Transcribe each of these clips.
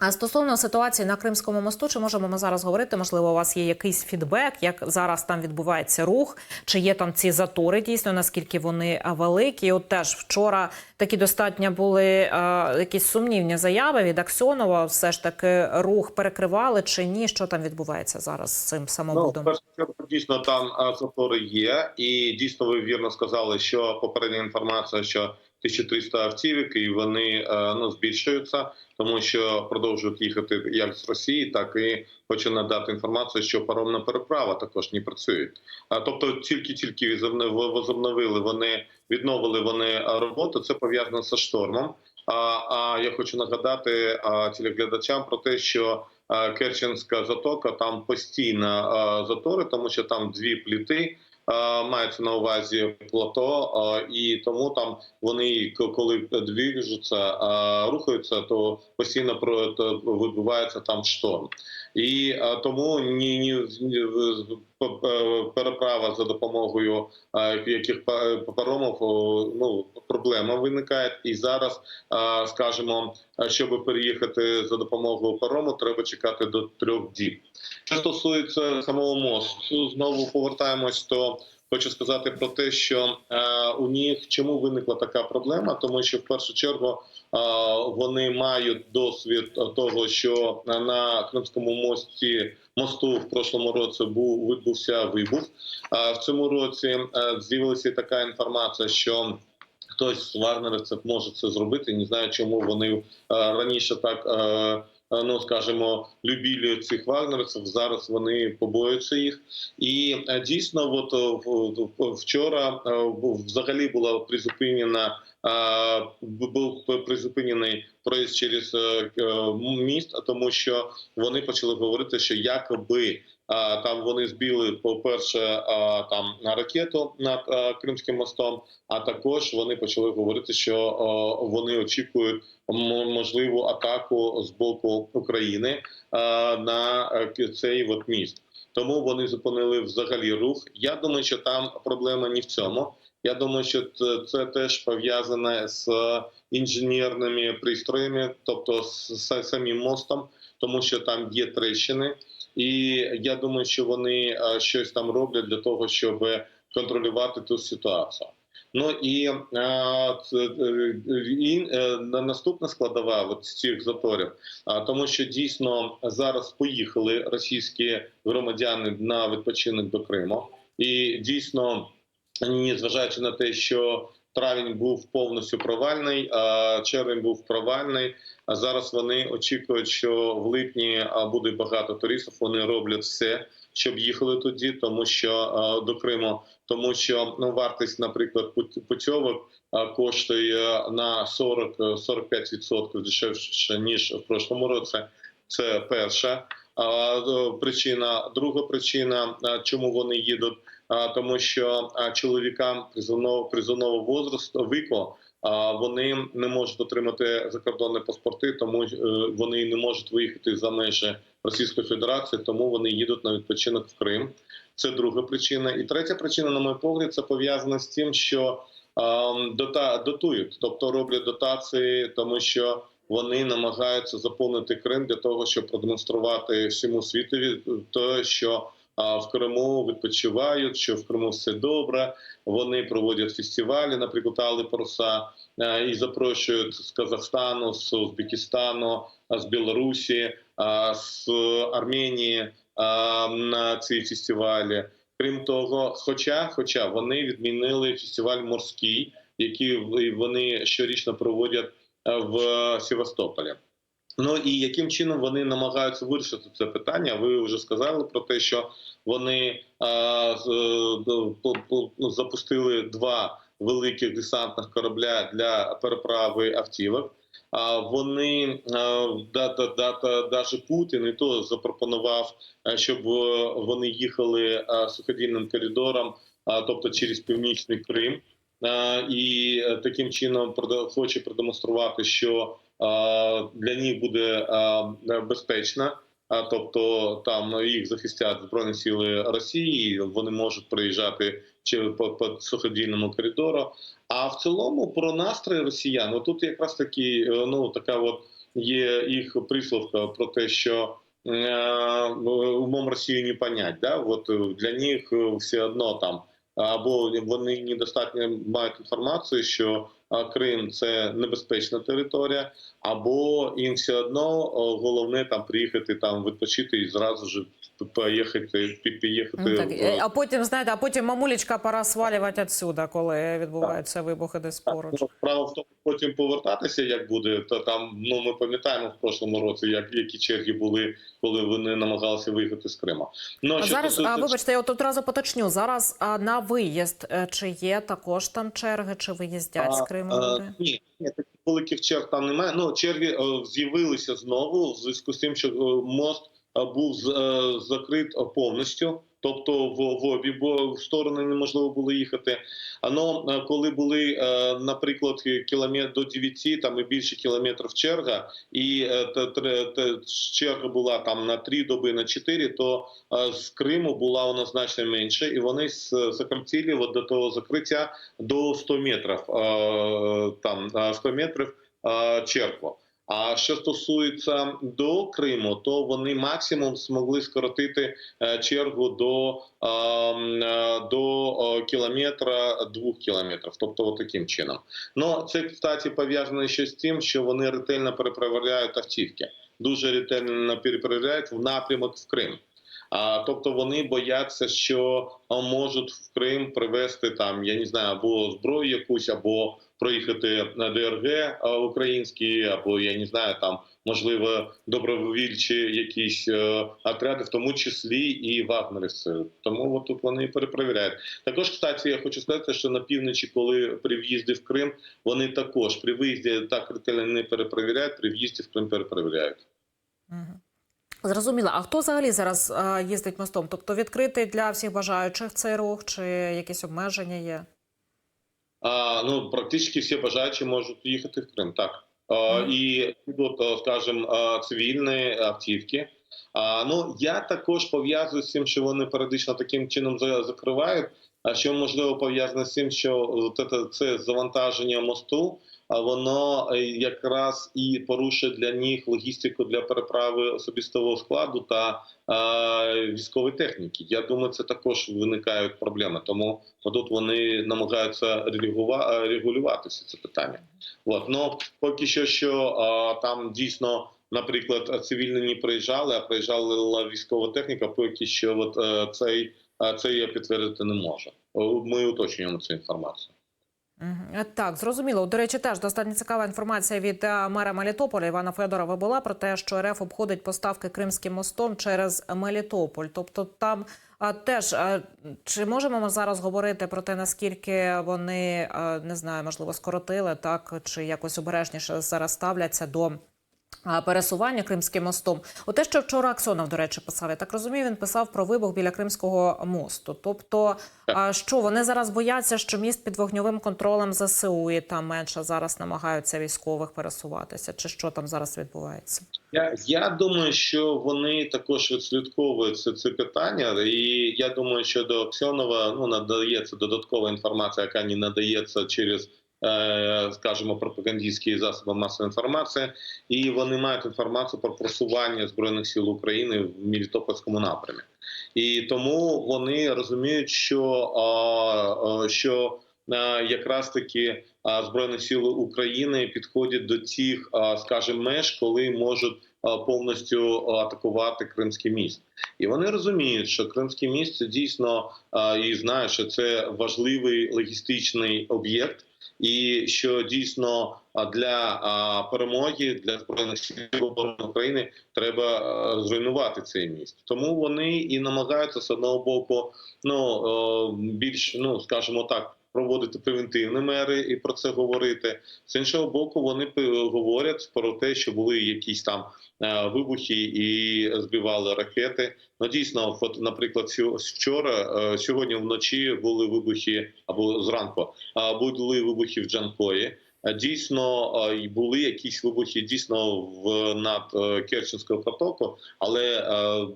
А стосовно ситуації на Кримському мосту, чи можемо ми зараз говорити? Можливо, у вас є якийсь фідбек, як зараз там відбувається рух, чи є там ці затори дійсно, наскільки вони великі? От теж вчора такі достатньо були а, якісь сумнівні заяви від Аксьонова. Все ж таки рух перекривали чи ні? Що там відбувається зараз з цим Ну, самобудом? першу чергу, дійсно там затори є, і дійсно ви вірно сказали, що попередня інформація, що 1300 автівок, і вони е, ну збільшуються, тому що продовжують їхати як з Росії, так і хочу надати інформацію, що паромна переправа також не працює. А тобто, тільки-тільки возобновили- возобновили вони, відновили вони роботу. Це пов'язано зі штормом. А, а я хочу нагадати а, телеглядачам про те, що а, Керченська затока там постійно а, затори, тому що там дві пліти. А, Мається на увазі плато, і тому там вони коли двіжуться, а, рухаються, то постійно вибивається там шторм. І тому ні, ні, е, переправа за допомогою а, яких па- паромів ну проблема виникає. І зараз, а, скажімо, щоб переїхати за допомогою парому, треба чекати до трьох діб. Що стосується самого мосту, знову повертаємось до. Хочу сказати про те, що е, у них чому виникла така проблема, тому що в першу чергу е, вони мають досвід того, що на Кримському мості мосту в прошлому році був відбувся вибух. В цьому році е, з'явилася така інформація, що хтось з вагнерівців може це зробити. Не знаю, чому вони раніше так. Ну, скажімо, любілі цих вагнерців. Зараз вони побоюються їх, і е, дійсно, от е, вчора е, взагалі була призупинена був призупинений проїзд через міст, тому що вони почали говорити, що якоби там вони збили, по-перше, там на ракету над Кримським мостом. А також вони почали говорити, що вони очікують можливу атаку з боку України на е, цей от міст. Тому вони зупинили взагалі рух. Я думаю, що там проблема не в цьому. Я думаю, що це, теж пов'язане з інженерними пристроями, тобто з самим мостом, тому що там є трещини. І я думаю, що вони е, щось там роблять для того, щоб контролювати ту ситуацію. Ну і, е, е, і наступна складова от з цих заторів, а, тому що дійсно зараз поїхали російські громадяни на відпочинок до Криму, і дійсно, незважаючи на те, що травень був повністю провальний, а червень був провальний. А зараз вони очікують, що в липні буде багато туристів. Вони роблять все, щоб їхали тоді, тому що до Криму, тому що ну вартість, наприклад, пут- путьовок коштує на 40-45% дешевше ніж в прошлому році. Це перша причина. Друга причина, чому вони їдуть, тому що чоловікам призовного призовного возрасту віку. Вони не можуть отримати закордонні паспорти, тому е, вони не можуть виїхати за межі Російської Федерації, тому вони їдуть на відпочинок в Крим. Це друга причина. І третя причина, на мій погляд, це пов'язана з тим, що дота дотують, тобто роблять дотації, тому що вони намагаються заповнити Крим для того, щоб продемонструвати всьому світові те, що в Криму відпочивають, що в Криму все добре. Вони проводять фестивалі, наприклад, Али Паруса, е, і запрошують з Казахстану, з Узбекистану, з Білорусі, з Арменії на ці фестивалі. Крім того, хоча, хоча вони відмінили фестиваль морський, який вони щорічно проводять е, в Севастополі. Ну і яким чином вони намагаються вирішити це питання? Ви вже сказали про те, що вони по- ну, запустили два великих десантних корабля для переправи автівок. А вони а, да, да, да, да, даже Путін і то запропонував, е, щоб е, вони їхали е, суходільним коридором, тобто через північний Крим. Е, І е, таким чином хоче продемонструвати, що е, для них буде безпечно. А тобто там їх захистять збройні сили Росії, вони можуть приїжджати чи по, по суходільному коридору. А в цілому про настрої росіян, ну тут якраз таки е, ну така от є їх присловка про те, що е, умом Росії не понять. Да? От е, для них е, все одно там або вони недостатньо мають інформацію, що Крим це небезпечна територія, або їм все одно головне там приїхати там відпочити і зразу ж поїхати пі- поїхати Ну, так, в- е, а потім, знаєте, а потім мамулечка пора свалювати відсюди, коли відбуваються вибухи десь поруч. Ну, Справа в тому, потім повертатися, як буде, то там ну ми пам'ятаємо в прошлому році, як які черги були, коли вони намагалися виїхати з Криму. Ну А зараз, а, вибачте, я от одразу поточню. Зараз а, на виїзд е, чи є також там черги, чи виїздять з Криму? А, ні, ні, таких великих черг там немає. Ну черги е, з'явилися знову в зв'язку з тим, що е, мост е, був е, закрит е, повністю. Тобто в, в обі в сторони неможливо було їхати. Ано е, коли були, е, наприклад, кілометр до 9, там і більше кілометрів черга, і е, та- та черга була там на 3 доби, на 4, то е, з Криму була вона значно менше, і вони сократили от до того закриття до 100 метрів. е, Там е, 100 метрів е, чергу. А що стосується до Криму, то вони максимум змогли скоротити е, чергу до, е, е, до кілометра двох кілометрів, тобто от таким чином. Ну це кстати пов'язано ще з тим, що вони ретельно переправляють автівки, дуже ретельно переправляють в напрямок в Крим. А тобто вони бояться, що можуть в Крим привезти там, я не знаю, або зброю якусь, або проїхати на ДРГ українські, або я не знаю, там можливо добровільчі якісь е, отряди, в тому числі і вагнерівці. Тому от тут вони перепровіряють. Також, кстати, я хочу сказати, що на півночі, коли при в'їзді в Крим, вони також при виїзді так ретельно не перепровіряють, при в'їзді в Крим перепровіряють. Мгм. Зрозуміло. А хто взагалі зараз а, їздить мостом? Тобто відкритий для всіх бажаючих цей рух, чи якісь обмеження є? А, ну, практично всі бажаючі можуть їхати в Крим, так. А, Мгм. І будуть, скажімо, цивільні автівки. А, ну, я також пов'язую з тим, що вони періодично таким чином за- закривають, а що можливо пов'язано з тим, що от це, це завантаження мосту, воно е, якраз і порушує для них логістику для переправи особистого складу та е, військової техніки. Я думаю, це також виникають проблеми. Тому тут вони намагаються е, регулювати це питання. От ну поки що, що там дійсно. Наприклад, цивільні не приїжджали, а приїжджала військова техніка. Поки що, от цей це я підтвердити не можу. Ми уточнюємо цю інформацію. Е, Так, зрозуміло. До речі, теж достатньо цікава інформація від е, мера Мелітополя Івана Федорова була про те, що РФ обходить поставки Кримським мостом через Мелітополь. Тобто там а, теж а, чи можемо ми зараз говорити про те, наскільки вони а, не знаю, можливо, скоротили так, чи якось обережніше зараз ставляться до. Пересування Кримським мостом. От те, що вчора Аксонов, до речі, писав, я так розумію, він писав про вибух біля Кримського мосту. Тобто, а що вони зараз бояться, що міст під вогньовим контролем ЗСУ і там менше зараз намагаються військових пересуватися, чи що там зараз відбувається? Я, я думаю, що вони також відслідковують це, це питання, і я думаю, що до Аксьонова ну надається додаткова інформація, яка не надається через. Е, Скажімо, пропагандистські засоби масової інформації, і вони мають інформацію про просування збройних сил України в Мелітопольському напрямі, і тому вони розуміють, що, що якраз таки збройні сили України підходять до тих, а, скажімо, меж, коли можуть повністю атакувати Кримський міст. І вони розуміють, що Кримський міст це дійсно і знають, що це важливий логістичний об'єкт, і що дійсно для перемоги для збройних сил оборони України треба зруйнувати цей міст. Тому вони і намагаються з одного боку, ну більш ну скажімо так. Проводити превентивні мери і про це говорити з іншого боку. Вони говорять про те, що були якісь там е, вибухи і збивали ракети. Ну дійсно, от, наприклад, вчора, е, сьогодні вночі були вибухи або зранку, були вибухи в Джанкої. Е, Дійсно, були якісь вибухи дійсно в над Керченською протоку, але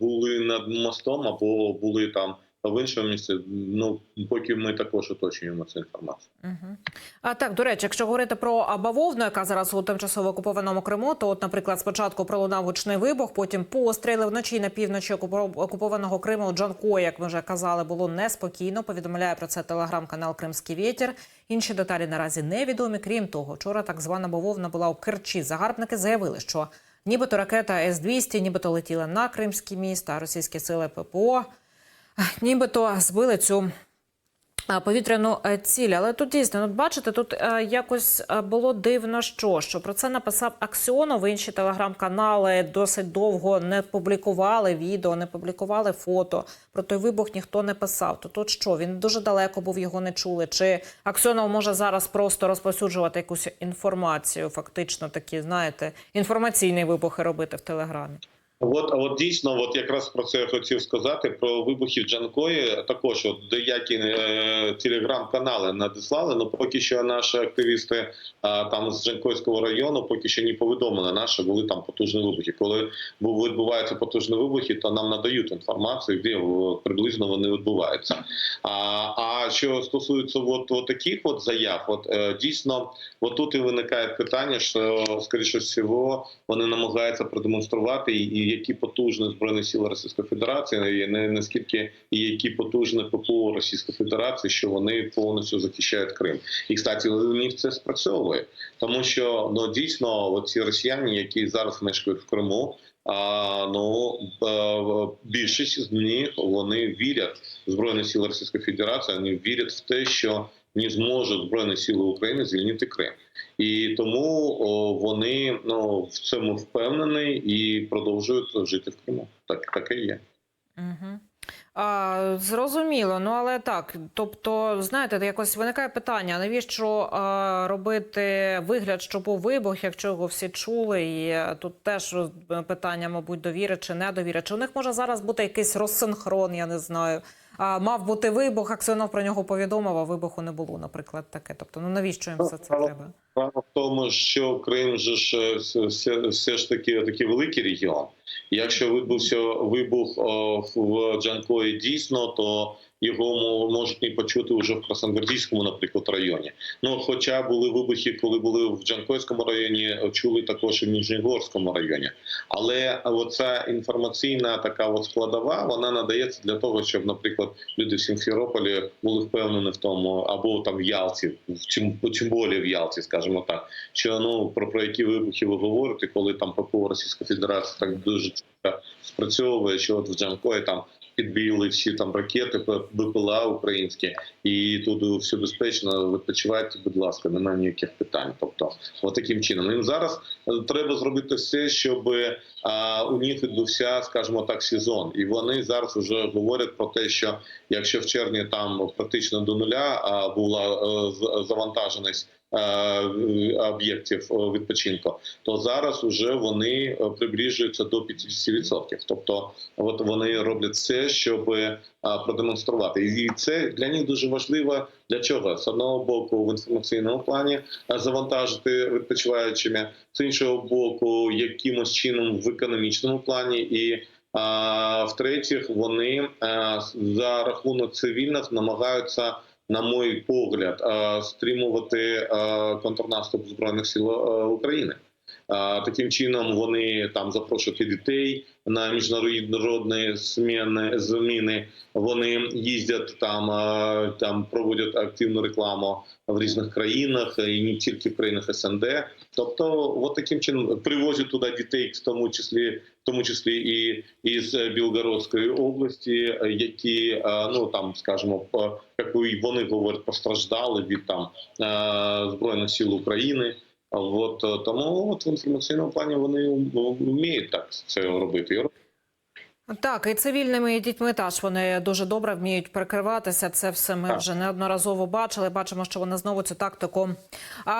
були над мостом або були там в іншому місці. Ну поки ми також уточнюємо цю інформацію. Угу. А так, до речі, якщо говорити про бавовну, яка зараз у тимчасово окупованому Криму, то, от, наприклад, спочатку пролунав гучний вибух, потім постріли вночі на півночі окупо- окупованого Криму у Джанко, як ми вже казали, було неспокійно. Повідомляє про це телеграм-канал Кримський Вітер. Інші деталі наразі невідомі. Крім того, вчора так звана бавовна була у Керчі. Загарбники заявили, що нібито ракета С-200, нібито летіла на Кримське місто, а російські сили ППО нібито збили цю повітряну е, ціль. Але тут дійсно, от бачите, тут е, якось е, було дивно, що, що про це написав Аксіонов. Інші телеграм-канали досить довго не публікували відео, не публікували фото. Про той вибух ніхто не писав. То тут що? Він дуже далеко був, його не чули. Чи Аксіонов може зараз просто розповсюджувати якусь інформацію, фактично такі, знаєте, інформаційні вибухи робити в телеграмі? От, от дійсно, от якраз про це я хотів сказати. Про вибухи Джанкої також от деякі е, телеграм-канали надіслали. Ну поки що наші активісти а, там з Джанкойського району поки що не повідомили наші, були там потужні вибухи. Коли відбуваються потужні вибухи, то нам надають інформацію, де приблизно вони відбуваються. А, а що стосується от, от таких от заяв, от е, дійсно, от тут і виникає питання, що скоріше всього вони намагаються продемонструвати і які потужні збройні сили Російської Федерації, не наскільки і які потужні ППО Російської Федерації, що вони повністю захищають Крим. І кстати, у них це спрацьовує, тому що ну дійсно оці росіяни, які зараз мешкають в Криму. А ну е, більшість з них вони вірять збройні сили Російської Федерації. Вони вірять в те, що не зможуть збройні сили України звільнити Крим. І тому о, вони ну в цьому впевнені і продовжують жити в Криму. Так таке є. Угу. А, зрозуміло, ну але так. Тобто, знаєте, якось виникає питання: навіщо а, робити вигляд, що був вибух, якщо його всі чули? І е, тут теж роз- питання, мабуть, довіри чи недовіри. Чи у них може зараз бути якийсь розсинхрон, я не знаю. А, мав бути вибух, Аксенов про нього повідомив, а вибуху не було, наприклад, таке. Тобто, ну навіщо їм все це треба? Справа в тому, що Крим же ж е, все, все ж таки такий великий регіон. Якщо відбувся вибух в Джанкої дійсно, то його можуть не почути вже в Красногвардійському, наприклад, районі. Ну, хоча були вибухи, коли були в Джанкойському районі, чули також і в Ніжньогорському районі. Але оця інформаційна така от складова, вона надається для того, щоб, наприклад, люди в Сімферополі були впевнені в тому, або там в Ялті, в чим, чим більше в Ялті, скажімо так, що ну про, про які вибухи ви говорите, коли там ППО Російської Федерації так дуже спрацьовує, що от в Джанкої там підбили всі там ракети, БПЛА українські, і тут все безпечно. Відпочивайте, будь ласка, немає ніяких питань. Тобто, от таким чином. Їм зараз е, треба зробити все, щоб а, у них відбувся, скажімо так, сезон. І вони зараз вже говорять про те, що якщо в червні там практично до нуля була е, завантаженість. Е, Об'єктів е, відпочинку, то зараз вже вони е, приближуються до 50%. Тобто, от вони роблять все, щоб продемонструвати, і це для них дуже важливо. Для чого з одного боку в інформаційному плані завантажити відпочиваючими, з іншого боку, якимось чином в економічному плані і. А в-третіх, вони е, за рахунок цивільних намагаються, на мій погляд, стримувати контрнаступ збройних сил України. Таким чином вони там запрошують дітей на міжнародні зміни. зміни. Вони їздять там, там проводять активну рекламу в різних країнах і не тільки в країнах СНД. Тобто, от таким чином привозять туди дітей, в тому числі, в тому числі і із Білгородської області, які ну там, скажімо, як вони говорять, постраждали від там збройних сил України. От е, тому от в інформаційному плані вони вміють так це робити. Так, і цивільними і дітьми теж вони дуже добре вміють прикриватися. Це все ми Так. вже неодноразово бачили. Бачимо, що вони знову цю тактику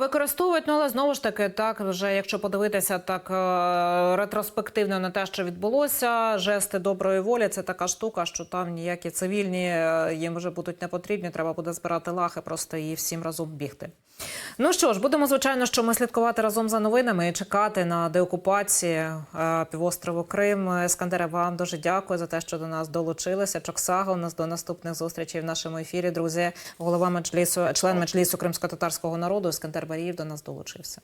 використовують. Ну але знову ж таки, так вже якщо подивитися так е, ретроспективно на те, що відбулося, жести доброї волі це така штука, що там ніякі цивільні е, їм вже будуть не потрібні. Треба буде збирати лахи просто і всім разом бігти. Ну що ж, будемо звичайно, що ми слідкувати разом за новинами і чекати на деокупації е, півострову Крим. Ескандере, вам дуже дуже дякую за те, що до нас долучилися. Чоксага у нас до наступних зустрічей в нашому ефірі. Друзі, голова меджлісу, член меджлісу кримсько-татарського народу Скандер Баріїв до нас долучився.